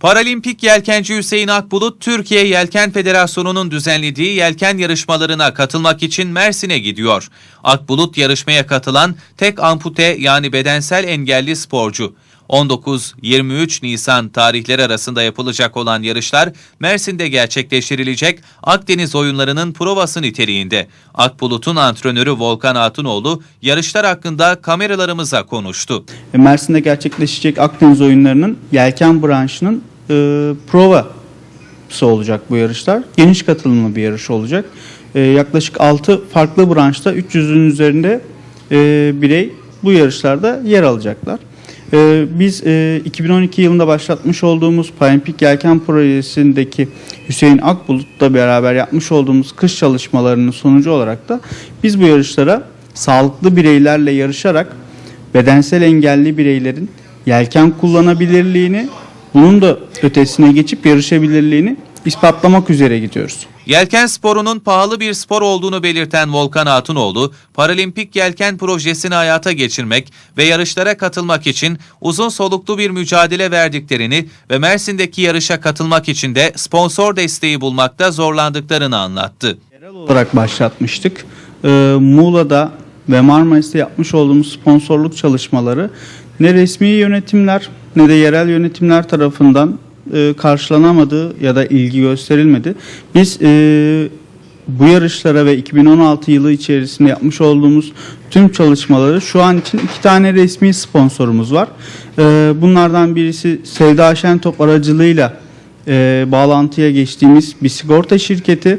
Paralimpik yelkenci Hüseyin Akbulut, Türkiye Yelken Federasyonu'nun düzenlediği yelken yarışmalarına katılmak için Mersin'e gidiyor. Akbulut yarışmaya katılan tek ampute yani bedensel engelli sporcu. 19-23 Nisan tarihleri arasında yapılacak olan yarışlar Mersin'de gerçekleştirilecek Akdeniz oyunlarının provası niteliğinde. Akbulut'un antrenörü Volkan Hatunoğlu yarışlar hakkında kameralarımıza konuştu. E, Mersin'de gerçekleşecek Akdeniz oyunlarının yelken branşının e, provası olacak bu yarışlar. Geniş katılımlı bir yarış olacak. E, yaklaşık 6 farklı branşta 300'ün üzerinde e, birey bu yarışlarda yer alacaklar. E, biz e, 2012 yılında başlatmış olduğumuz Paralimpik Yelken Projesi'ndeki Hüseyin Akbulut'la beraber yapmış olduğumuz kış çalışmalarının sonucu olarak da biz bu yarışlara sağlıklı bireylerle yarışarak bedensel engelli bireylerin yelken kullanabilirliğini, bunun da ötesine geçip yarışabilirliğini ispatlamak üzere gidiyoruz. Yelken sporunun pahalı bir spor olduğunu belirten Volkan Hatunoğlu, Paralimpik Yelken projesini hayata geçirmek ve yarışlara katılmak için uzun soluklu bir mücadele verdiklerini ve Mersin'deki yarışa katılmak için de sponsor desteği bulmakta zorlandıklarını anlattı. Yerel olarak başlatmıştık. Ee, Muğla'da ve Marmaris'te yapmış olduğumuz sponsorluk çalışmaları ne resmi yönetimler ne de yerel yönetimler tarafından e, karşılanamadı ya da ilgi gösterilmedi. Biz e, bu yarışlara ve 2016 yılı içerisinde yapmış olduğumuz tüm çalışmaları şu an için iki tane resmi sponsorumuz var. E, bunlardan birisi Sevda Şentop aracılığıyla e, bağlantıya geçtiğimiz bir sigorta şirketi.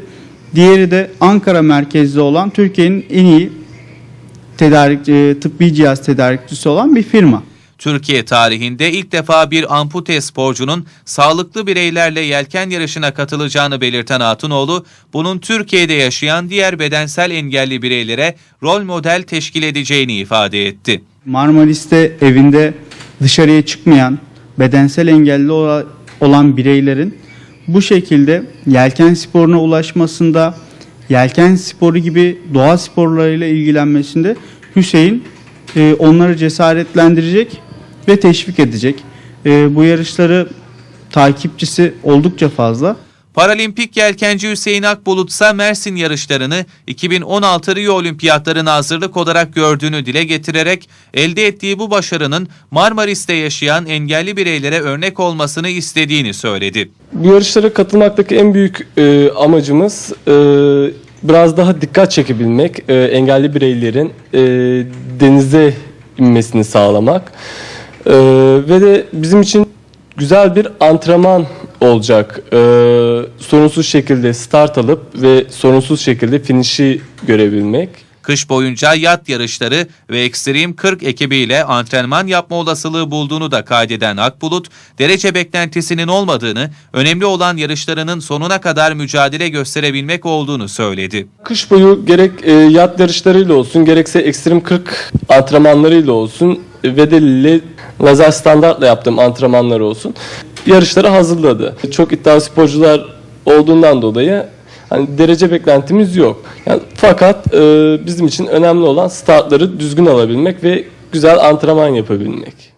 Diğeri de Ankara merkezli olan Türkiye'nin en iyi tedarik e, tıbbi cihaz tedarikçisi olan bir firma. Türkiye tarihinde ilk defa bir ampute sporcunun sağlıklı bireylerle yelken yarışına katılacağını belirten Hatunoğlu, bunun Türkiye'de yaşayan diğer bedensel engelli bireylere rol model teşkil edeceğini ifade etti. Marmaris'te evinde dışarıya çıkmayan, bedensel engelli ola- olan bireylerin bu şekilde yelken sporuna ulaşmasında, yelken sporu gibi doğa sporlarıyla ilgilenmesinde Hüseyin e, onları cesaretlendirecek ve teşvik edecek. E, bu yarışları takipçisi oldukça fazla. Paralimpik yelkenci Hüseyin Akbulut ise Mersin yarışlarını 2016 Rio Olimpiyatlarına hazırlık olarak gördüğünü dile getirerek elde ettiği bu başarının Marmaris'te yaşayan engelli bireylere örnek olmasını istediğini söyledi. Bu yarışlara katılmaktaki en büyük e, amacımız e, biraz daha dikkat çekebilmek, e, engelli bireylerin e, denize inmesini sağlamak E, ve de bizim için güzel bir antrenman olacak. E, sorunsuz şekilde start alıp ve sorunsuz şekilde finişi görebilmek. Kış boyunca yat yarışları ve Extreme 40 ekibiyle antrenman yapma olasılığı bulduğunu da kaydeden Akbulut, derece beklentisinin olmadığını, önemli olan yarışlarının sonuna kadar mücadele gösterebilmek olduğunu söyledi. Kış boyu gerek e, yat yarışlarıyla olsun gerekse ekstrem 40 antrenmanlarıyla olsun ve de lazer standartla yaptığım antrenmanlar olsun yarışlara hazırladı. Çok iddialı sporcular olduğundan dolayı hani derece beklentimiz yok. Yani, fakat e, bizim için önemli olan startları düzgün alabilmek ve güzel antrenman yapabilmek.